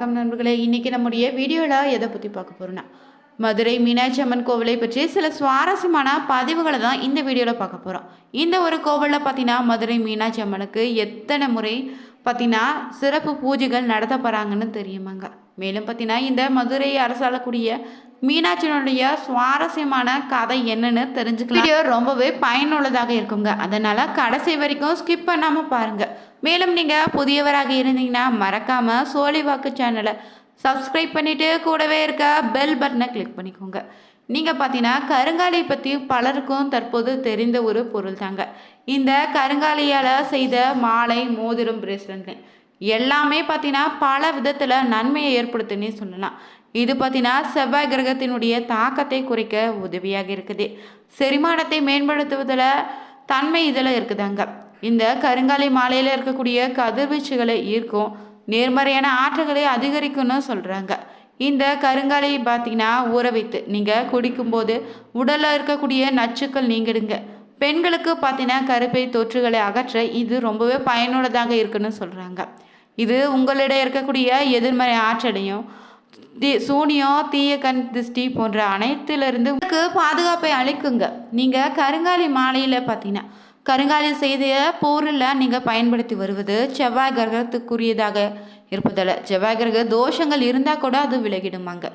வணக்கம் நண்பர்களே. இன்றைக்கி நம்முடைய வீடியோவில் எதை பற்றி பார்க்க போகிறோன்னா மதுரை மீனாட்சி அம்மன் கோவிலை பற்றி சில சுவாரஸ்யமான பதிவுகளை தான் இந்த வீடியோவில் பார்க்க போகிறோம் இந்த ஒரு கோவிலில் பார்த்தீங்கன்னா மதுரை மீனாட்சி அம்மனுக்கு எத்தனை முறை பார்த்தீங்கன்னா சிறப்பு பூஜைகள் நடத்த போகிறாங்கன்னு தெரியுமாங்க. மேலும் பார்த்தீங்கன்னா இந்த மதுரை அரசாளக்கூடிய மீனாட்சியினுடைய சுவாரஸ்யமான கதை என்னன்னு தெரிஞ்சுக்கலாம். வீடியோ ரொம்பவே பயனுள்ளதாக இருக்குங்க. அதனால் கடைசி வரைக்கும் ஸ்கிப் பண்ணாமல் பாருங்கள் மேலும் நீங்கள் புதியவராக இருந்தீங்கன்னா மறக்காமல் சோழிவாக்கு சேனலை சப்ஸ்கிரைப் பண்ணிவிட்டு கூடவே இருக்க பெல் பட்டனை கிளிக் பண்ணிக்கோங்க. நீங்கள் பார்த்தீங்கன்னா கருங்காலியை பற்றி பலருக்கும் தற்போது தெரிந்த ஒரு பொருள் தாங்க இந்த கருங்காலியால் செய்த மாலை மோதிரம் பிரேஸ்லெட் எல்லாமே பார்த்தீங்கன்னா பல விதத்தில் நன்மையை ஏற்படுத்துன்னே சொல்லலாம். இது பார்த்தீங்கன்னா செவ்வாய் கிரகத்தினுடைய தாக்கத்தை குறைக்க உதவியாக இருக்குது. செரிமானத்தை மேம்படுத்துவதில் தன்மை இதில் இருக்குதாங்க. இந்த கருங்காலி மாலையில் இருக்கக்கூடிய கதிர்வீச்சுகளை ஈர்க்கும் நேர்மறையான ஆற்றல்களை அதிகரிக்கும்னு சொல்கிறாங்க இந்த கருங்காலை பார்த்தீங்கன்னா ஊற வைத்து நீங்கள் குடிக்கும்போது உடலில் இருக்கக்கூடிய நச்சுக்கள் நீங்கிடுங்க. பெண்களுக்கு பார்த்தீங்கன்னா கருப்பை தொற்றுகளை அகற்ற இது ரொம்பவே பயனுள்ளதாக இருக்குன்னு சொல்கிறாங்க இது உங்களிடம் இருக்கக்கூடிய எதிர்மறை ஆற்றலையும் தீ சூனியம் தீய கண் திருஷ்டி போன்ற அனைத்திலிருந்து உங்களுக்கு பாதுகாப்பை அளிக்குங்க. நீங்கள் கருங்காலி மாலையில் பார்த்தீங்கன்னா கருங்காலி செய்த பொருளில் நீங்கள் பயன்படுத்தி வருவது செவ்வாய் கிரகத்துக்குரியதாக இருப்பதால் செவ்வாய் கிரக தோஷங்கள் இருந்தால் கூட அது விலகிடுமாங்க.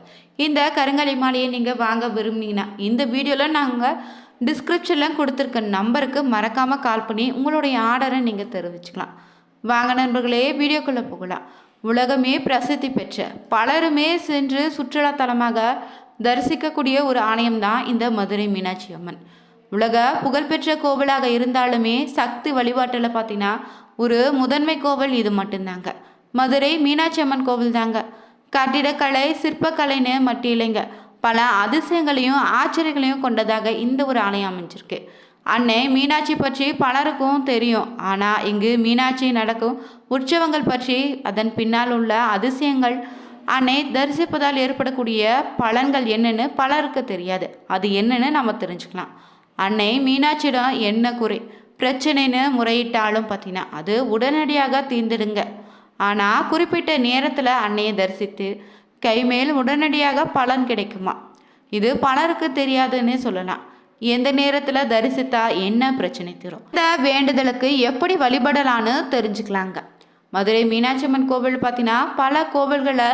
இந்த கருங்காலி மாலையை நீங்கள் வாங்க விரும்புனீங்கன்னா இந்த வீடியோவில் நாங்கள் டிஸ்கிரிப்ஷனில் கொடுத்துருக்க நம்பருக்கு மறக்காமல் கால் பண்ணி உங்களுடைய ஆர்டரை நீங்கள் தெரிவிச்சுக்கலாம். வாங்க நண்பர்களே வீடியோக்குள்ளே போகலாம். உலகமே பிரசித்தி பெற்ற பலருமே சென்று சுற்றுலாத்தலமாக தரிசிக்கக்கூடிய ஒரு ஆலயம் தான் இந்த மதுரை மீனாட்சி அம்மன். உலக புகழ்பெற்ற கோவிலாக இருந்தாலுமே சக்தி வழிபாட்டில் பார்த்தீங்கன்னா ஒரு முதன்மை கோவில் இது மட்டும்தாங்க. மதுரை மீனாட்சி அம்மன் கோவில் தாங்க கட்டிடக்கலை சிற்பக்கலைன்னு மட்டும் இல்லைங்க பல அதிசயங்களையும் ஆச்சரியங்களையும் கொண்டதாக இந்த ஒரு ஆலயம் அமைஞ்சிருக்கு. அன்னை மீனாட்சி பற்றி பலருக்கும் தெரியும். ஆனால் இங்கு மீனாட்சி நடக்கும் உற்சவங்கள் பற்றி அதன் பின்னால் உள்ள அதிசயங்கள் அன்னை தரிசிப்பதால் ஏற்படக்கூடிய பலன்கள் என்னன்னு பலருக்கு தெரியாது. அது என்னன்னு நம்ம தெரிஞ்சுக்கலாம். அன்னை மீனாட்சியிடம் என்ன குறை பிரச்சனைன்னு முறையிட்டாலும் பார்த்தீங்கன்னா அது உடனடியாக தீர்ந்துடுங்க. ஆனால் குறிப்பிட்ட நேரத்தில் அன்னையை தரிசித்து கைமேல் உடனடியாக பலன் கிடைக்குமா? இது பலருக்கு தெரியாதுன்னு சொல்லலாம். எந்த நேரத்தில் தரிசித்தா என்ன பிரச்சனை தரும்? இந்த வேண்டுதலுக்கு எப்படி வழிபடலான்னு தெரிஞ்சுக்கலாங்க. மதுரை மீனாட்சி அம்மன் கோவில் பார்த்தீங்கன்னா பல கோவில்களை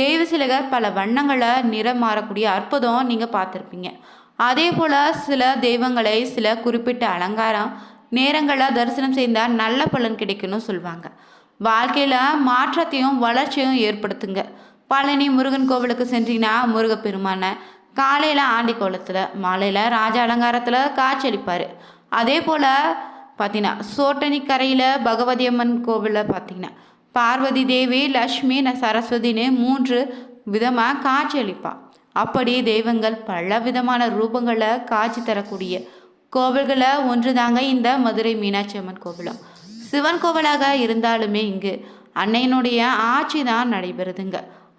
தெய்வ சிலைகள் பல வண்ணங்களை நிறம் மாறக்கூடிய அற்புதம் நீங்கள் பார்த்துருப்பீங்க அதே போல் சில தெய்வங்களை சில குறிப்பிட்ட அலங்காரம் நேரங்களில் தரிசனம் செய்தால் நல்ல பலன் கிடைக்கும்னு சொல்லுவாங்க வாழ்க்கையில் மாற்றத்தையும் வளர்ச்சியும் ஏற்படுத்துங்க. பழனி முருகன் கோவிலுக்கு சென்றீங்கன்னா முருகப்பெருமானை காலையில் ஆண்டி கோலத்தில் மாலையில் ராஜ அலங்காரத்தில் காட்சியளிப்பார். அதே போல் பார்த்தீங்கன்னா சோட்டனிக்கரையில் பகவதி அம்மன் கோவிலில் பார்த்தீங்கன்னா பார்வதி தேவி லக்ஷ்மி சரஸ்வதினு மூன்று விதமாக காட்சியளிப்பாள் அப்படி தெய்வங்கள் பல விதமான ரூபங்களை காட்சி தரக்கூடிய கோவில்களில் ஒன்று தாங்க இந்த மதுரை மீனாட்சி அம்மன் கோவிலும் சிவன் கோவிலாக இருந்தாலுமே இங்கு அன்னையினுடைய ஆட்சி தான் நடைபெறுதுங்க.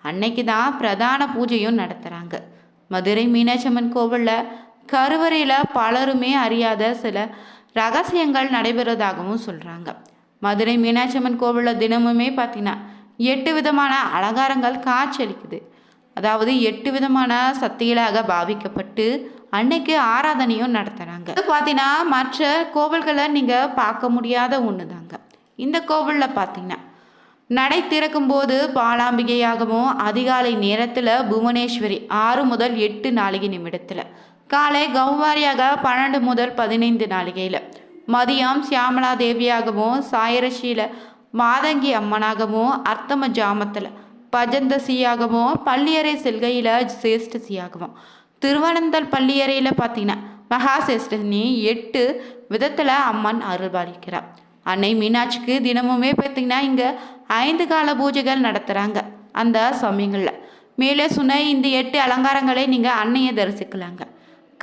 அன்னைக்கு தான் பிரதான பூஜையும் நடத்துகிறாங்க மதுரை மீனாட்சி அம்மன் கோவிலில் கருவறையில் பலருமே அறியாத சில ரகசியங்கள் நடைபெறுவதாகவும் சொல்கிறாங்க மதுரை மீனாட்சி அம்மன் கோவிலில் தினமுமே பார்த்தீங்கன்னா எட்டு விதமான அலங்காரங்கள் காட்சியளிக்குது. அதாவது எட்டு விதமான சக்திகளாக பாவிக்கப்பட்டு அன்னைக்கு ஆராதனையும் நடத்துகிறாங்க இது பார்த்தீங்கன்னா மற்ற கோவில்களை நீங்கள் பார்க்க முடியாத ஒன்று தாங்க இந்த கோவிலில் பார்த்தீங்கன்னா நடை திறக்கும் போது பாலாம்பிகையாகவும் அதிகாலை நேரத்தில் புவனேஸ்வரி ஆறு முதல் எட்டு நாளிகை நிமிடத்தில். காலை கௌவாரியாக பன்னெண்டு முதல் பதினைந்து நாளிகையில். மதியம் சியாமலா தேவியாகவும் சாயரசியில் மாதங்கி அம்மனாகவும் அர்த்தம ஜாமத்தில் பஜந்தசியாகவும் பள்ளியறை செல்கையில் சேஷ்டசியாகவும் திருவனந்தல் பள்ளியறையில் பார்த்தீங்கன்னா மகாசேஷ்டனி எட்டு விதத்தில் அம்மன் அருள்பாலிக்கிறார். அன்னை மீனாட்சிக்கு தினமுமே பார்த்தீங்கன்னா இங்கே ஐந்து கால பூஜைகள் நடத்துகிறாங்க அந்த சமயங்களில். மேலே சொன்ன இந்த எட்டு அலங்காரங்களை நீங்கள் அன்னையை தரிசிக்கலாங்க.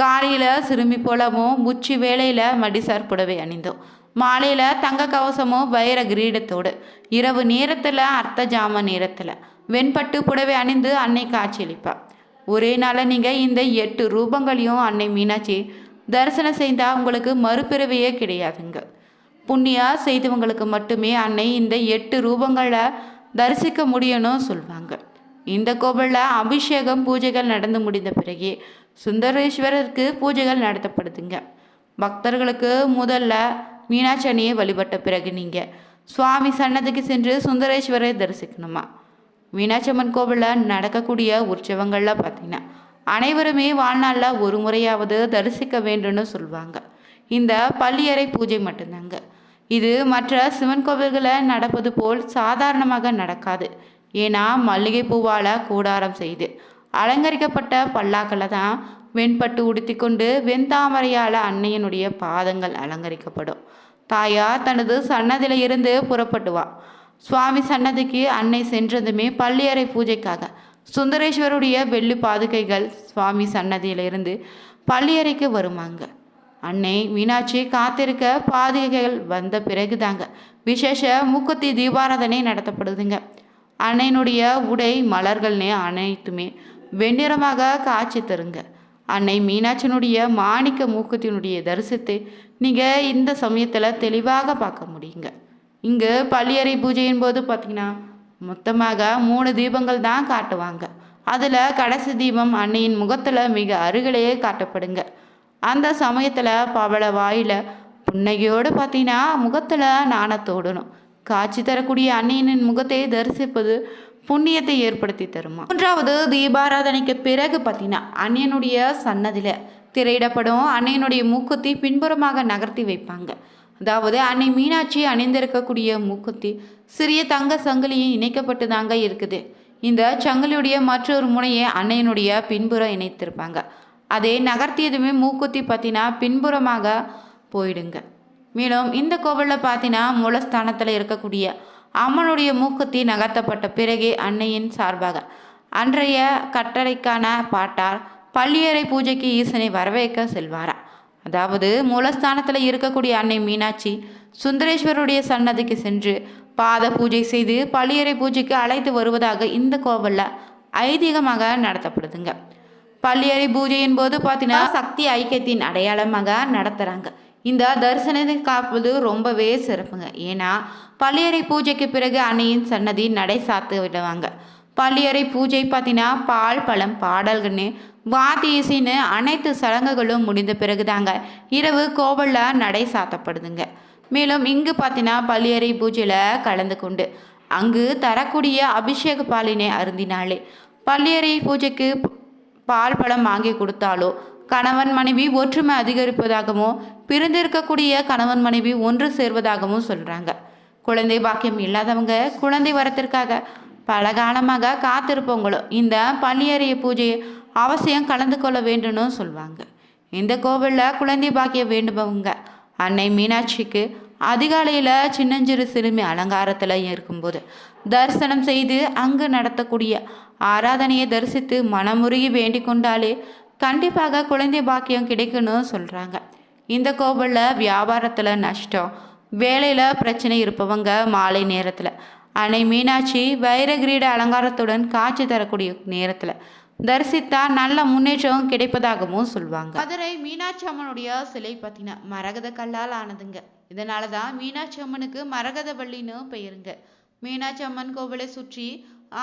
காலையில் சிறுமி போலவும் உச்சி வேளையில் மடிசார் புடவை அணிந்தோம். மாலையில் தங்க கவசமும் வைர கிரீடத்தோடு. இரவு நேரத்தில் அர்த்த ஜாம நேரத்தில். வெண்பட்டு புடவை அணிந்து அன்னை காட்சியளிப்பாள் ஒரே நாளில் நீங்கள் இந்த எட்டு ரூபங்களையும் அன்னை மீனாட்சி தரிசனம் செய்தால் உங்களுக்கு மறுபிறவையே கிடையாதுங்க. புண்ணியா செய்தவங்களுக்கு மட்டுமே அன்னை இந்த எட்டு ரூபங்களை தரிசிக்க முடியும்னு சொல்லுவாங்க இந்த கோவிலில் அபிஷேகம் பூஜைகள் நடந்து முடிந்த பிறகு சுந்தரேஸ்வரருக்கு பூஜைகள் நடத்தப்படுதுங்க. பக்தர்களுக்கு முதல்ல மீனாட்சி அண்ணியை வழிபட்ட பிறகு நீங்கள் சுவாமி சன்னதிக்கு சென்று சுந்தரேஸ்வரை தரிசிக்கணுமா? மீனாட்சி அம்மன் கோவிலில் நடக்கக்கூடிய உற்சவங்களில் பார்த்தீங்கன்னா அனைவருமே வாழ்நாளில் ஒரு முறையாவது தரிசிக்க வேண்டும்னு சொல்லுவாங்க இந்த பள்ளியறை பூஜை மட்டும்தாங்க. இது மற்ற சிவன் கோவில்களில் நடப்பது போல் சாதாரணமாக நடக்காது. ஏன்னா மல்லிகை பூவால் கூடாரம் செய்து அலங்கரிக்கப்பட்ட பல்லாக்களை தான் வெண்பட்டு உடுத்தி கொண்டு வெண்தாமரையால் அன்னையனுடைய பாதங்கள் அலங்கரிக்கப்படும். தாயார் தனது சன்னதியில இருந்து புறப்பட்டுவா சுவாமி சன்னதிக்கு அன்னை சென்றதுமே பள்ளியறை பூஜைக்காக. சுந்தரேஸ்வருடைய வெள்ளி பாதுகைகள் சுவாமி சன்னதியிலிருந்து பள்ளியறைக்கு வருமாங்க. அன்னை மீனாட்சி காத்திருக்க பாதுகைகள் வந்த பிறகுதாங்க. விசேஷ மூக்குத்தி தீபாராதனை நடத்தப்படுதுங்க. அன்னையினுடைய உடை மலர்கள்னே அனைத்துமே வெண்ணிறமாக காட்சி தருங்க. அன்னை மீனாட்சியினுடைய மாணிக்க மூக்குத்தினுடைய தரிசனத்தை நீங்கள் இந்த சமயத்தில் தெளிவாக பார்க்க முடியுங்க. இங்கு பள்ளியறை பூஜையின் போது பார்த்தீங்கன்னா மொத்தமாக மூணு தீபங்கள் தான் காட்டுவாங்க. அதில் கடைசி தீபம் அன்னையின் முகத்தில் மிக அருகிலேயே காட்டப்படுங்க. அந்த சமயத்தில் பவள வாயில் புன்னகையோடு பார்த்தீங்கன்னா முகத்தில் நாணத்தோடணும் காட்சி தரக்கூடிய அன்னையனின் முகத்தை தரிசிப்பது புண்ணியத்தை ஏற்படுத்தி தருமா? மூன்றாவது தீபாராதனைக்கு பிறகு பார்த்தீங்கன்னா அன்னையனுடைய சன்னதியில் திரையிடப்படும் அன்னையனுடைய மூக்குத்தி பின்புறமாக நகர்த்தி வைப்பாங்க. அதாவது அன்னை மீனாட்சி அணிந்திருக்கக்கூடிய மூக்குத்தி சிறிய தங்க சங்கிலியும் இணைக்கப்பட்டு தாங்க இருக்குது. இந்த சங்கிலியுடைய மற்றொரு முனையை அன்னையனுடைய பின்புறம் இணைத்திருப்பாங்க. அதை நகர்த்தியதுமே மூக்குத்தி பார்த்தீங்கன்னா பின்புறமாக போயிடுங்க. மேலும் இந்த கோவிலில் பார்த்தீங்கன்னா மூலஸ்தானத்தில் இருக்கக்கூடிய அம்மனுடைய மூக்குத்தி நகர்த்தப்பட்ட பிறகே அன்னையின் சார்பாக. அன்றைய கட்டளைக்கான பாட்டார் பள்ளியறை பூஜைக்கு ஈசனை வரவேற்க செல்வாரா? அதாவது மூலஸ்தானத்தில் இருக்கக்கூடிய அன்னை மீனாட்சி சுந்தரேஸ்வருடைய சன்னதிக்கு சென்று பாத பூஜை செய்து பள்ளியறை பூஜைக்கு அழைத்து வருவதாக இந்த கோவிலில் ஐதீகமாக நடத்தப்படுதுங்க. பள்ளியறை பூஜையின் போது பார்த்தீங்கன்னா சக்தி ஐக்கியத்தின் அடையாளமாக நடத்துகிறாங்க இந்த தரிசனத்தை காப்பது ரொம்பவே சிறப்புங்க. ஏன்னா பள்ளியறை பூஜைக்கு பிறகு அன்னையின் சன்னதி நடை சாத்து விடுவாங்க. பள்ளியறை பூஜை பார்த்தீங்கன்னா பால் பழம் பாடல்கள்னு வாத்தி இசைன்னு அனைத்து சடங்குகளும் முடிந்த பிறகுதாங்க இரவு கோவிலில் நடை சாத்தப்படுதுங்க. மேலும் இங்கு பார்த்தீங்கன்னா பள்ளியறை பூஜையில் கலந்து கொண்டு அங்கு தரக்கூடிய அபிஷேக பாலினை அருந்தினாலே பள்ளியறை பூஜைக்கு பால் பழம் வாங்கி கொடுத்தாலோ? கணவன் மனைவி ஒற்றுமை அதிகரிப்பதாகவும் பிரிந்திருக்கக்கூடிய கணவன் மனைவி ஒன்று சேர்வதாகவும் சொல்கிறாங்க குழந்தை பாக்கியம் இல்லாதவங்க குழந்தை வரத்திற்காக பல காலமாக காத்திருப்பவங்களும் இந்த பள்ளியறைய பூஜையை அவசியம் கலந்து கொள்ள வேண்டும்னு சொல்லுவாங்க இந்த கோவிலில் குழந்தை பாக்கியம் வேண்டுபவங்க அன்னை மீனாட்சிக்கு அதிகாலையில் சின்னஞ்சிறு சிறுமி அலங்காரத்தில் இருக்கும்போது தரிசனம் செய்து அங்கு நடத்தக்கூடிய ஆராதனையை தரிசித்து மனமுருகி வேண்டிக் கொண்டாலே கண்டிப்பாக குழந்தை பாக்கியம் கிடைக்குன்னு சொல்கிறாங்க இந்த கோவிலில் வியாபாரத்தில் நஷ்டம் வேலையில் பிரச்சனை இருப்பவங்க மாலை நேரத்தில் அன்னை மீனாட்சி வைரகிரீட அலங்காரத்துடன் காட்சி தரக்கூடிய நேரத்தில் தரிசித்தா நல்ல முன்னேற்றம் கிடைப்பதாகவும் சொல்லுவாங்க மதுரை மீனாட்சி அம்மனுடைய சிலை பார்த்தீங்கன்னா மரகத கல்லால் ஆனதுங்க. இதனால தான் மீனாட்சி அம்மனுக்கு மரகதவள்ளின்னு பெயருங்க. மீனாட்சி அம்மன் கோவிலை சுற்றி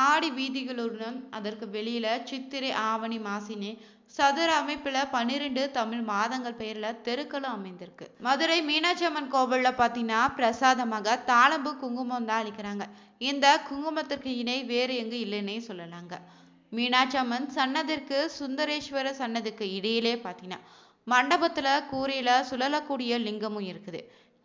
ஆடி வீதிகளுடன் அதற்கு வெளியில சித்திரை ஆவணி மாசினே சதுர அமைப்புல பன்னிரெண்டு தமிழ் மாதங்கள் பெயர்ல தெருக்களும் அமைந்திருக்கு. மதுரை மீனாட்சி அம்மன் கோவில்ல பாத்தீங்கன்னா பிரசாதமாக தாளம்பு குங்குமம் தான் அளிக்கிறாங்க. இந்த குங்குமத்திற்கு இணை வேறு எங்கு இல்லைன்னே சொல்லலாங்க. மீனாட்சி அம்மன் சன்னதிற்கு சுந்தரேஸ்வர சன்னதிக்கு இடையிலே பாத்தீங்கன்னா மண்டபத்துல கூரையில சுழலக்கூடிய லிங்கமும் இருக்குது.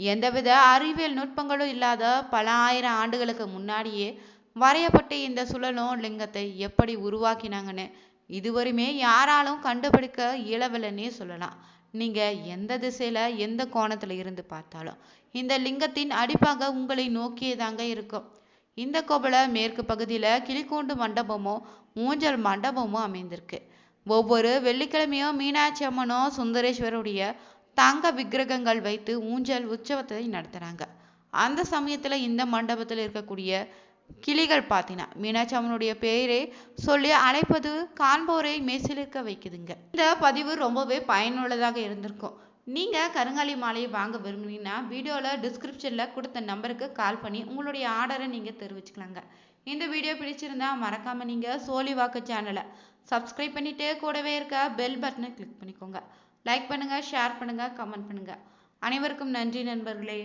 எந்தவித அறிவியல் நுட்பங்களும் இல்லாத பல ஆயிரம் ஆண்டுகளுக்கு முன்னாடியே வரையப்பட்ட இந்த சுழலும் லிங்கத்தை எப்படி உருவாக்கினாங்கன்னு இதுவரையுமே யாராலும் கண்டுபிடிக்க இயலவில்லைன்னே சொல்லலாம். நீங்க எந்த திசையில எந்த கோணத்துல இருந்து பார்த்தாலும் இந்த லிங்கத்தின் அடிப்பாக உங்களை நோக்கியே தாங்க இருக்கும். இந்த கோவில மேற்கு பகுதியில கிளிக்கூண்டு மண்டபமும் ஊஞ்சல் மண்டபமும் அமைந்திருக்கு. ஒவ்வொரு வெள்ளிக்கிழமையும் மீனாட்சி அம்மனும் சுந்தரேஸ்வருடைய தங்க விக்கிரகங்கள் வைத்து ஊஞ்சல் உற்சவத்தை நடத்துறாங்க. அந்த சமயத்துல இந்த மண்டபத்தில் இருக்கக்கூடிய கிளிகள் பார்த்தீங்கன்னா மீனாட்சி அம்மனுடைய பெயரை சொல்லி அழைப்பது காண்போரை மெசிலிருக்க வைக்குதுங்க. இந்த பதிவு ரொம்பவே பயனுள்ளதாக இருந்திருக்கும். நீங்கள் கருங்காலி மாலையை வாங்க விரும்புனீங்கன்னா வீடியோவில் டிஸ்கிரிப்ஷனில் கொடுத்த நம்பருக்கு கால் பண்ணி உங்களுடைய ஆர்டரை நீங்கள் தெரிவிச்சுக்கலாங்க. இந்த வீடியோ பிடிச்சிருந்தா மறக்காமல் நீங்கள் சோழி வாக்கு சேனலை சப்ஸ்கிரைப் பண்ணிவிட்டு கூடவே இருக்க பெல் பட்டனை கிளிக் பண்ணிக்கோங்க. லைக் பண்ணுங்கள் ஷேர் பண்ணுங்கள் கமெண்ட் பண்ணுங்கள் அனைவருக்கும் நன்றி நண்பர்களே.